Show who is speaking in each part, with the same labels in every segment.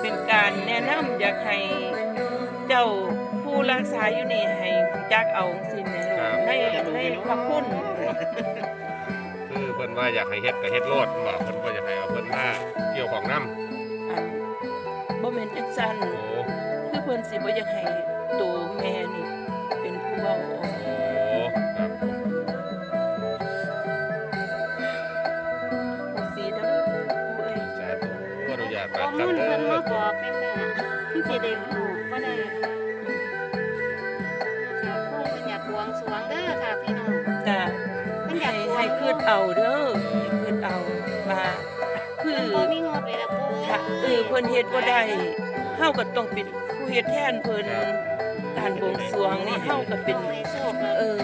Speaker 1: เป็นการแนะนำอยากให้เจ้าผู้รักษาอยู่นี่ให้รู้จักเอาสิแม่ลู
Speaker 2: ครั
Speaker 1: ก
Speaker 2: บ
Speaker 1: ในในพระคุณ
Speaker 2: คือเพิ่นว่าอยากให้เฮ็ดก็เฮ็ดโลดบ่เพิ่นบ่อยากให้เอาเพิ่นมาเกี่ยวของน้ำ
Speaker 1: อันบ่แม่นจังซั่น
Speaker 2: โอ้
Speaker 1: คือเพิ่นสิบ่อยากให้ตัวแม่นี่เป็นผู้เว้าออก
Speaker 2: ญาต
Speaker 3: ข้
Speaker 2: บา
Speaker 3: อ
Speaker 2: ดครั
Speaker 3: มู
Speaker 2: บ
Speaker 3: ล
Speaker 2: เพิ่
Speaker 3: นมาบอกแม่แม่ที่สิได้รู้ว่าได้ค่ะผู้เพิ่นอยากบวงสรวงเด้อค่ะพี่น้อง
Speaker 1: จ้ะ
Speaker 3: เพิ่นอยา
Speaker 1: ให้
Speaker 3: กบวง
Speaker 1: ให้คืดเอาเด้อให้คืดเอาว่าคื
Speaker 3: เพิ่น
Speaker 1: อ
Speaker 3: บ่มีงบเลยล่ะปู่
Speaker 1: ถ้าเออเพิ่นเฮ็ดบ่ได้เฮาก็ต้องเป็นผู้เฮ็ดแทนเพิ่นการบวงสรวงนี่เฮาก็เป็น
Speaker 3: ขอให้โชคแล้ว
Speaker 1: เออ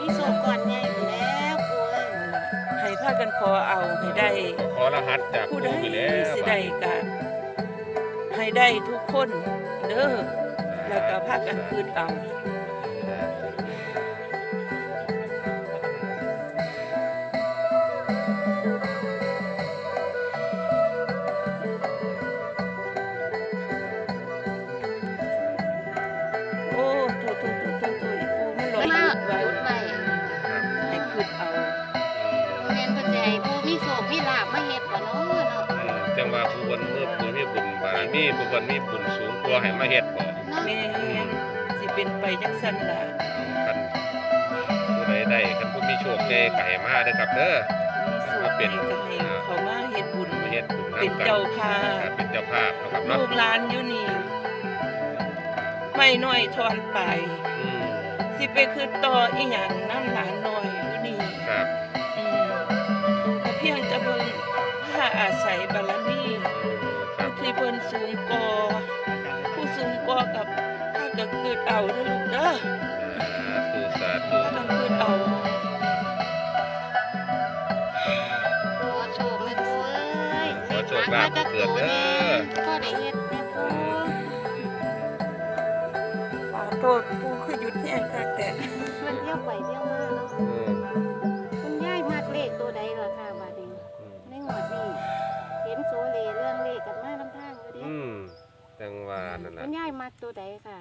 Speaker 3: มีโชคก่อนใหญ่อยู่แล้วปู่เอ้ย
Speaker 1: ให้พากันขอเอาให้ได้
Speaker 2: ขอรหัสจาก
Speaker 1: ผู้
Speaker 2: ผู้
Speaker 1: ใด
Speaker 2: ไปแล้ว
Speaker 1: สิได้ก็ ได้ทุกคนเด้อแล้วก็พากันคืนเอา ว่า
Speaker 3: ผู้เพิ่
Speaker 2: นมือผู้มีบุญบารมีผู้เพิ่นมีบุญสูงกว่าให้มาเฮ็ดบ่
Speaker 3: เนาะ
Speaker 1: แม่นสิเป็นไปจังซั่นล่ะ
Speaker 2: คันผู้ใดได้คันผู้มีโชคได้ก็ให้มาเด้อครับเด้อ
Speaker 1: มีสุข
Speaker 2: มาเป็น
Speaker 1: ก็ให้เขามาเฮ็ดบุญ
Speaker 2: มาเฮ็ดบุญ
Speaker 1: เป็น
Speaker 2: นำกัน
Speaker 1: เจ้าภา
Speaker 2: ครั
Speaker 1: พ
Speaker 2: บเป็นเจ้าภาพเนาะครับเนาะ
Speaker 1: ลูกหลานอยู่นี่ไม่น้อยทอนไป
Speaker 2: อืม
Speaker 1: สิไปคือต่ออีหยังน้ำหลานน้อยอยู่นี่
Speaker 2: ครับ
Speaker 1: อืมก็เพียงจะเบิ่งถ้าอาศัยบารมี
Speaker 2: ครับ
Speaker 1: ที่ เพิ่นสูงกอผู้สูงกอกับถ้าก็คือเอาเด้อลูกเด้อ
Speaker 2: สาธุสาธุ
Speaker 1: ถ้ากันคือเอา
Speaker 3: ขอโชคแม่ปู่เอ้ย
Speaker 2: ขอโชคลาภเกิดเด้อ
Speaker 3: ก็ได้เฮ็ดแม่ปู่
Speaker 1: ขอโทษผู้คือหยุดแห้งคักแต่
Speaker 3: มันเที่ยวไปเที่ยวมาเนาะ
Speaker 2: มั
Speaker 3: กตัวใดค่ะ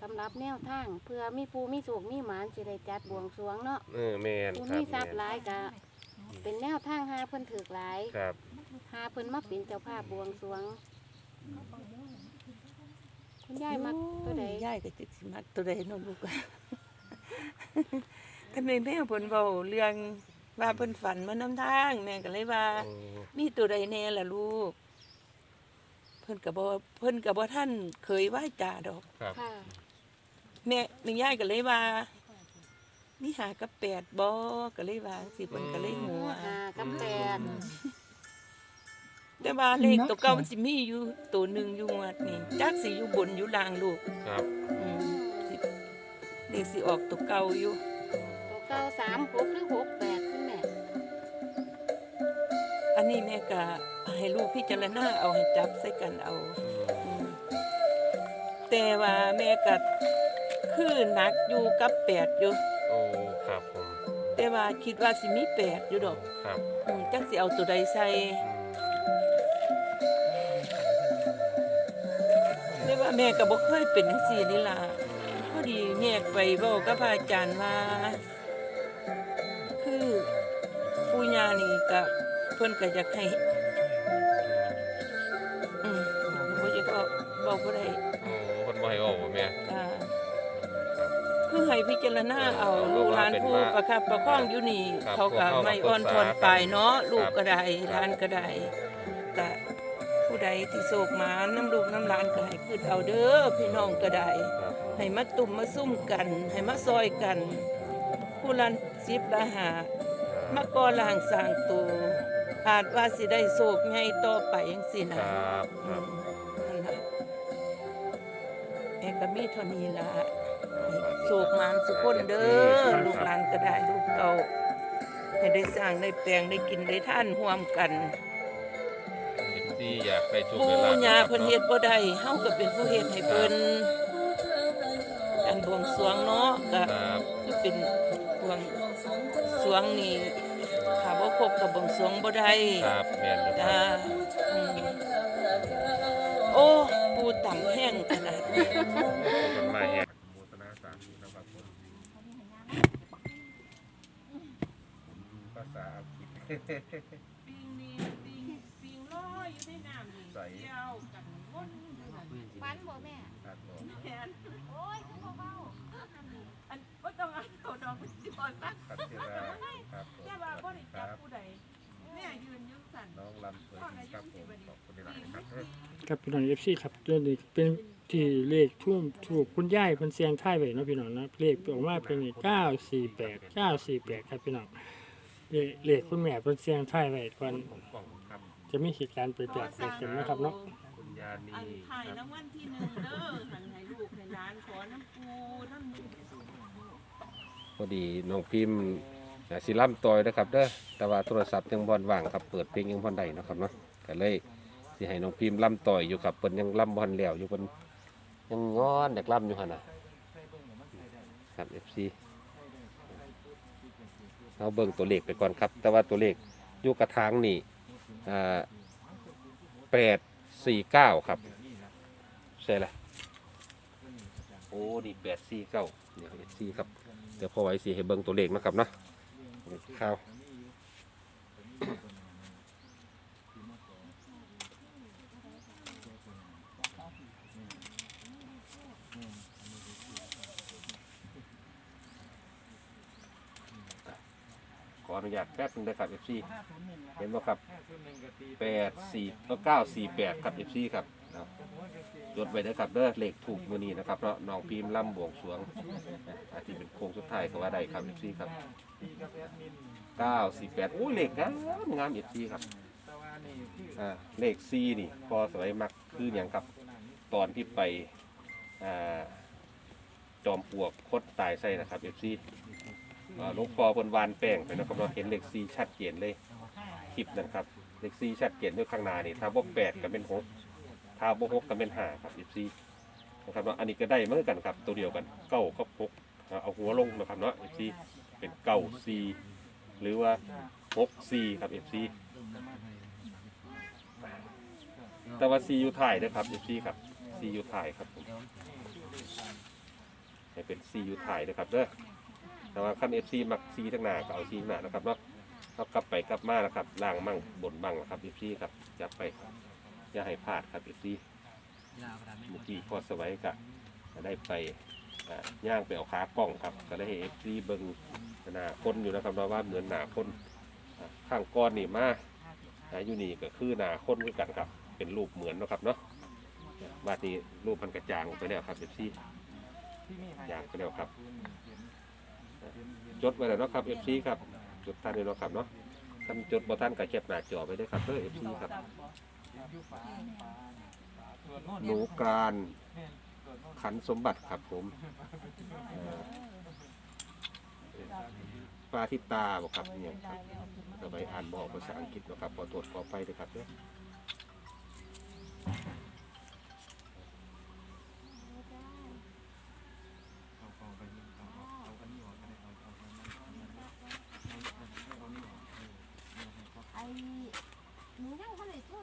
Speaker 3: สำหรับแนวทางเพื่อมีปูมีสูกมีหมานสิได้จัดบวงสรวงเนาะ
Speaker 2: เออแม่น
Speaker 3: ผู้
Speaker 2: ครับ
Speaker 3: มีทรัพย์ห
Speaker 2: แม่น
Speaker 3: ลายกะเป็นแนวทางหาเพิ่นถือหลาย
Speaker 2: ครับ
Speaker 3: หาเพิ่นมาเป็นเจ้าภาพบวงสรวง คุณยายมักตัวใด
Speaker 1: ยายก็จิสิมักตัวใดเนาะลูกถ้าแม่แม่เพิ่นเว้าเรื่องว่าเพิ่นฝันมานำทางแม่ก็เลยว่า
Speaker 2: อืม
Speaker 1: มีตัวใดแน่ล่ะลูกเพิ่นก็บ่เพิ่นก็บ่ท่านเคยไหว้จ่าดอก
Speaker 2: ครับ
Speaker 3: ค่ะ
Speaker 1: แม่แม่ยายก็เลยว่ามีหากับแปดบ่ก็เลยว่าสิเพิ่นก็เลยหัว
Speaker 3: หากับแปด
Speaker 1: แต่ว่าเลขตัวเก่ามันสิมีอยู่ตัวหนึงอยู่งวดนี่จักสิอยู่บนอยู่ล่างลูก
Speaker 2: ครับ
Speaker 1: อืมสิเลขสิออกตัวเก่าอยู่
Speaker 3: ตัวเก้าสามหกหรือหกแปดคุณแม่
Speaker 1: อันนี้แม่ก็ให้ลูกพิจารณาเอาให้จับใส่กันเอาอืมแต่ว่าแม่ก็คือหนักอยู่กับแปดอยู่
Speaker 2: โอ้ครับผม
Speaker 1: แต่ว่าคิดว่าสิมีแปดอยู่ดอก
Speaker 2: ครับ
Speaker 1: อืมจักสิเอาตัวใดใส่แต่ว่าแม่ก็บ่เคยเป็นจังซี่นี่ล่ะพอดีแยกไปเว้ากับพระอาจารย์ว่า พิ่นก็อยากให้อืมบ่อยากก็บอกบ่ได้
Speaker 2: โอ้คนบ่ให้ออกบ่แม่
Speaker 1: อ่าคือให้พิจารณาเอาลูกหลานผู้ประคับประคองอยู่นี่ เขาก็ไม่อ่อนทนไปเนาะลูกก็ได้หลานก็ได้ก็ผู้ใดที่โศกมาน้ำลูกน้ำหลานก็ให้ขึ้นเอาเด้อพี่น้องก็ได้
Speaker 2: ครับ
Speaker 1: ให้มาตุ่มมาซุ่มกัน ให้มาซอยกัน ผู้ลันสิบละหามาก่อล่างสร้างตัว อาจว่าสิได้โศกไงต่อไปจังซี่
Speaker 2: ค
Speaker 1: นะ
Speaker 2: รับค
Speaker 1: อื
Speaker 2: รับ
Speaker 1: มนั่นล่ะแม่ก็มีเท่านี้ล่ะให้โศกมานสุคนเด้อลูกหลานก็ได้ลูกเก่าให้ได้สร้างได้แปลงได้กินได้ท่านร่วมกัน
Speaker 2: เห็นที่อยากได้โชค
Speaker 1: ปู่
Speaker 2: ได้ลาภ
Speaker 1: ย่า
Speaker 2: ครับ
Speaker 1: เพิ่นเฮ็ดบ่ได้เฮาก็เป็นผู้เฮ็ดให้เพิ่นการบวงสรวงเนาะก็
Speaker 2: ครับ
Speaker 1: คือเป็นบวงสรวงนี่ ถ้าบ่ครบก็บวงสรวงบ่ได้
Speaker 2: ครับแม่นอยู่ค
Speaker 1: จ้า
Speaker 2: รับ
Speaker 1: อืมต่ำแห้งขนาดนี้
Speaker 2: คนมาแหกโมทนาสาธุนะครับผมภาษาอังกฤษ
Speaker 1: ปิงนี่ปิงปิงลอยอยู่ในน้ำนี่
Speaker 2: ใส่
Speaker 1: เกี่ยวกันวนอยู่นั่น
Speaker 3: ฟันบ่แม่
Speaker 2: ครับผม
Speaker 1: แม่น
Speaker 3: โอ้ยคือบ่เบา
Speaker 1: อันบ่ต้องเอาเอาดอกไปสิปล่อยปัก
Speaker 2: ครับเทราครับผม
Speaker 1: แต่ว่าบ่ได้
Speaker 2: ค
Speaker 1: จับ
Speaker 2: รับ
Speaker 1: ผู้ใดแม่ยืนอยืนสั่น
Speaker 2: น้องลำสวยครับผมขอบคุณที่รักนะครับ
Speaker 4: ครับพี่น้องเอฟซีครับตัวนี้เป็นที่เลขทุ่มถูกคุณย่ายเพิ่นเสียงท้ายไว้เนาะพี่น้องนะเลขออกมาเป็นเก้าสี่แปดเก้าสี่แปดครับพี่น้องเลขเลขคุณแม่เพิ่นเสียงท้ายไว้ก่อน
Speaker 2: ผมกล่องครับ
Speaker 4: จะมีเหตุการณ์ไปแปลกไปเข็มนะครับเนาะ
Speaker 2: คุณยานี
Speaker 1: อันถ่าย
Speaker 2: ครั
Speaker 1: รา
Speaker 2: บ
Speaker 1: งวัลที่หนึ่งเด้อหันให้ลูกให้หลานขอน้ำปูน้ำมื อ
Speaker 2: พอดีน้องพิมพ์อ่าสิล่ำต่อยนะครับเด้อแต่ว่าโทรศัพท์ยังบอลว่างครับเปิดเพลงยังบอลได้นะครับเนาะก็เลยสิให้น้องพิมพ์ล่ำต่อยอยู่ครับเพิ่นยังล่ำบอลแล้วอยู่เพิ่นยังงอนอยากล่ำอยู่หั่นน่ะครับ FC เราเบิ่งตัวเลขไปก่อนครับ แต่ว่าตัวเลขอยู่กระถางนี่อ่าแปดสี่เก้าครับใช่ละโอ้นี่แปดสี่เก้าเดี๋ยวเอซีครับ เดี๋ยวพอไว้สีให้เบิ่งตัวเลขนะครับเนาะข้าวขออนุญาตแป๊บนึงนะครับ FC เห็นไหมครับแปดสี่เก้าสี่แปดครับ FC ครับ เอาจดไว้นะครับเด้อเลขถูกมือนี้นะครับเนาะน้องพิมพ์ล่ำบวงสรวงอาจจะเป็นโค้งสุดท้ายก็ว่าได้ครับเอฟซีครับเก้าสี่แปดโอ้ยเลขงามงามเอฟซีครับอ่าเลขซีนี่พอสวยมักคืออย่างครับตอนที่ไปอ่าจอมปลวกคดตายใส่นะครับเอฟซีลูกพอบนวานแป้งไปนะครับเราเห็นเลขซีชัดเจนเลยคลิปนั้นครับเลขซีชัดเจนด้วยข้างหน้านี่ถ้าบวกแปดก็เป็นหก ถ้าบวกหกก็เป็นหาครับเอฟซีนะครับเนาะอันนี้ก็ได้เหมือนกันครับตัวเดียวกันเก้าก็พกเอาหัวลงนะครับเนาะ FC เป็นเก้าซีหรือว่าหกซีครับ FC แต่ว่าซีอยู่ถ่ายนะครับ FC ครับซีอยู่ถ่ายครับผมเป็นซีอยู่ถ่ายนะครับเด้อแต่ว่าขั้น FC มักซีทั้งหน้าก็เอาซีหน้านะครับเนาะกลับไปกลับมานะครับล่างมั่งบนมั่งนะครับ FC ครับจับไป อย่าให้พลาดครับ FC เมื่อกี้พอสวัยกะได้ไปย่างไปเอาขากล้องครับ ก็ได้ให้เอฟซีเบิงหนาคนอยู่นะครับเราว่าเหมือนหนาคนข้างก้อนนี่มาอยู่นี่ก็คือหนาคนด้วยกันครับ เป็นรูปเหมือนนะครับเนาะบาดนี้รูปมันกระจางไปแล้วครับเอฟซีจางไปแล้วครับ จดไว้แล้วเนาะครับเอฟซีครับจดท่านเลยเนาะครับเนาะท่านจดบ่ท่านก็เก็บหน้าจอไปได้ครับเด้อเอฟซีครับ หนูกรานขันสมบัติครับผมปลาทิตาบอกครับเนี่ยครับสบายอ่านบอกภาษาอังกฤษนะครับขอตรวจขอไปเลยครับเนี่ย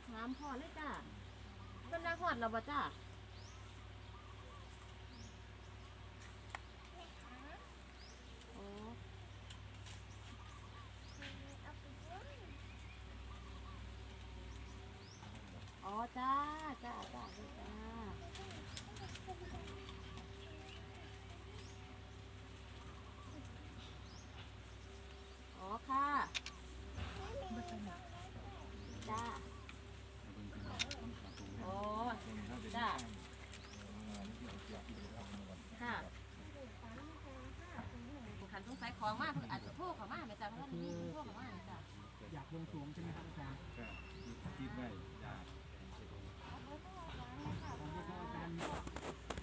Speaker 3: ถามพ่อเลยจ้าเพิ่นมาฮอดแล้วบ่จ้าอ๋ออ๋อจ้าจ้าจ้าจ้า ของมากเนอาจจะโทษเขามาไหมจ้ะ
Speaker 5: เพราะว่ามีโทษเขา
Speaker 3: มากไหมจ้ะอยากลงสวงใช่ไหมครับอาจาร
Speaker 2: ย์ครับคิดได้